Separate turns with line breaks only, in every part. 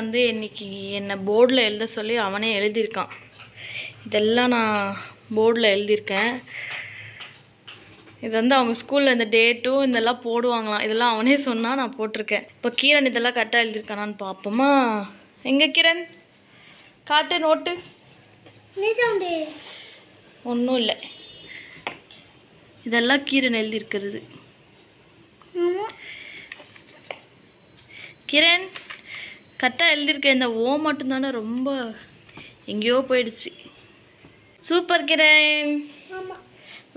வந்து இன்னைக்கு என்னை போர்டில் எழுத சொல்லி அவனே எழுதியிருக்கான். இதெல்லாம் நான் போர்டில் எழுதியிருக்கேன். இது வந்து அவங்க ஸ்கூலில் இந்த டேட்டும் இதெல்லாம் போடுவாங்களாம். இதெல்லாம் அவனே சொன்னால் நான் போட்டிருக்கேன். இப்போ கிரண் இதெல்லாம் கரெக்டாக எழுதியிருக்கானான்னு பார்ப்போமா? எங்கே கிரண் காட்டு நோட்டு? ஒன்றும் இல்லை. இதெல்லாம் கீரன் எழுதியிருக்கிறது. கிரண் கரெக்டாக எழுதியிருக்கேன் இந்த ஓ மட்டும்தானே ரொம்ப எங்கேயோ போயிடுச்சு. Super Kiran.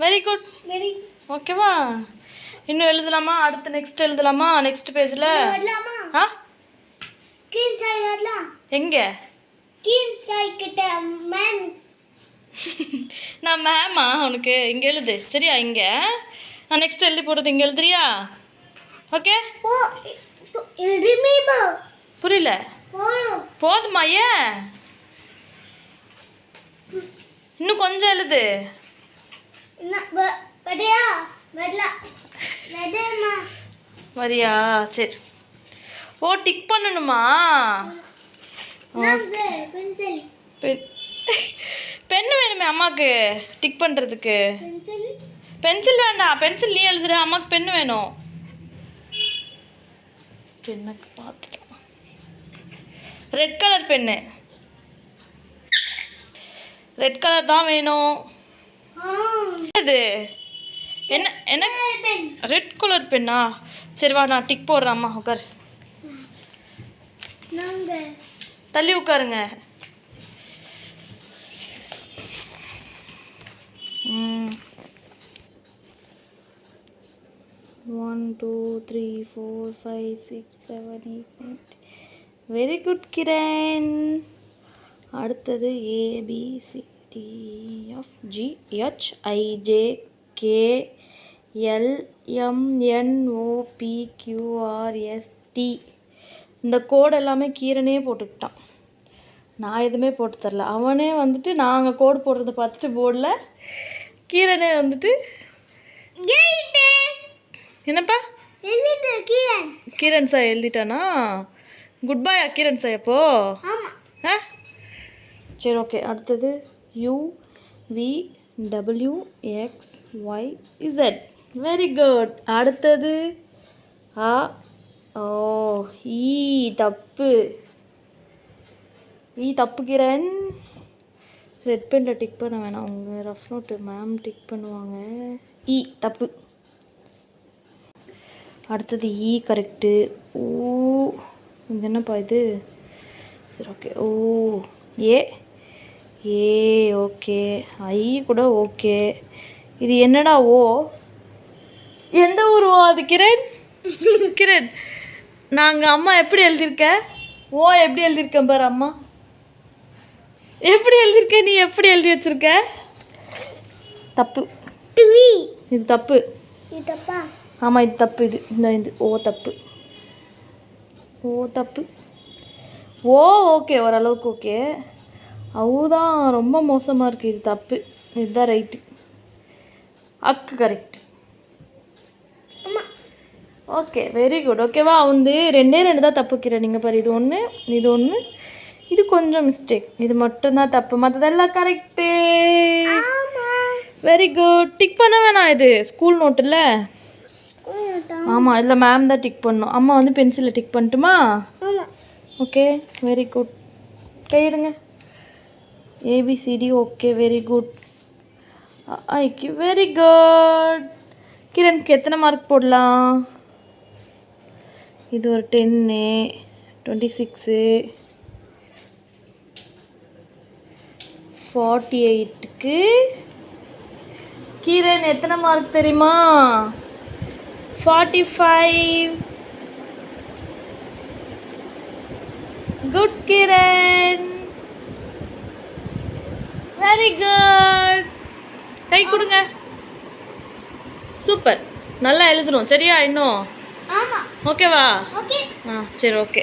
Very good
very
ஓகேவா இன்னும் எழுதலாமா? அடுத்து நெக்ஸ்ட் எழுதலாமா? நெக்ஸ்ட் பேஜில் ஆ? எங்கே? நான் மேமா உனக்கு இங்கே எழுது. சரியா? இங்கே. நான் நெக்ஸ்ட் எழுதி போடுறது இங்கே எழுதுறியா? ஓகே புரியல?
போதும்.
ஏன்? இன்னும் கொஞ்சம் எழுது. வரியா? சரி. ஓ டிக் பண்ணணுமா? பென்னு வேணுமே அம்மாவுக்கு டிக் பண்ணுறதுக்கு
பென்சில்.
வேண்டாம் பென்சில் நீ எழுதுற. அம்மாவுக்கு பென்னு வேணும். பெண்ணுக்கு பார்த்துட்டோம் red colour pen red colour தான் வேணும். இது என்ன என்ன? ரெட் கலர் பெண்ணா சரி வா நான் டிக் போடுறேன் அம்மா உட்கார். தள்ளி உட்காருங்க. One two three four five six seven eight nine very good Kiran அடுத்தது A B C D F G H I J K L M N O P T இந்த கோடு எல்லாமே கீரனே போட்டுக்கிட்டான். நான் எதுவுமே போட்டு தரல. அவனே வந்துட்டு நாங்கள் கோடு போடுறத பார்த்துட்டு போர்டில் கீரனே வந்துட்டு என்னப்பா? கீரன். சார் எழுதிட்டானா? குட் பை கீரன் சார் அப்போ ஆ? சரி ஓகே அடுத்தது U V W X Y Z very good அடுத்தது ஆ ஓ ஈ தப்பு. ஈ தப்பு கிரண் ரெட் பெனில் டிக் பண்ண வேணாம். அவங்க ரஃப் நோட்டு மேம் டிக் பண்ணுவாங்க. ஈ தப்பு. அடுத்தது ஈ கரெக்டு ஊ இது என்னப்பா இது? சரி okay O A A okay I கூட ஓகே இது என்னடா ஓ? எந்த ஊர் ஓ அது கிரண்? கிரண் நாங்கள் அம்மா எப்படி எழுதியிருக்க? ஓ எப்படி எழுதியிருக்கேன் பாரு அம்மா. எப்படி எழுதியிருக்க? நீ எப்படி எழுதி வச்சிருக்க? தப்பு. இது தப்பு. ஆமாம் இது தப்பு இது இந்த இது ஓ தப்பு. ஓ தப்பு. ஓ ஓகே ஓரளவுக்கு ஓகே அவுதான் ரொம்ப மோசமாக இருக்குது இது தப்பு. இதுதான் ரைட்டு அக்கு கரெக்ட் ஓகே வெரி குட் ஓகேவா வந்து ரெண்டே ரெண்டு தான் தப்புக்கிற. நீங்கள் பாரு இது ஒன்று இது ஒன்று இது கொஞ்சம் மிஸ்டேக் இது மட்டும்தான் தப்பு. மற்றதெல்லாம் கரெக்டு வெரி குட் டிக் பண்ண வேணாம் இது ஸ்கூல் நோட்டில் ஆமாம் இதில் மேம் தான் டிக் பண்ணணும் அம்மா வந்து பென்சிலில் டிக் பண்ணட்டுமா? Okay very good கையிடுங்க. A B C D okay very good ஐக்கு வெரி குட் கிரண்க்கு எத்தனை மார்க் போடலாம்? இது ஒரு டென்னு டுவெண்ட்டி சிக்ஸு ஃபார்ட்டி எயிட்டுக்கு கிரண் எத்தனை மார்க் தெரியுமா? Forty five good Kiran very good கை கொடுங்க. சூப்பர். நல்லா எழுதணும். சரியா இன்னும்? ஓகேவா
ஓகே
ஆ சரி ஓகே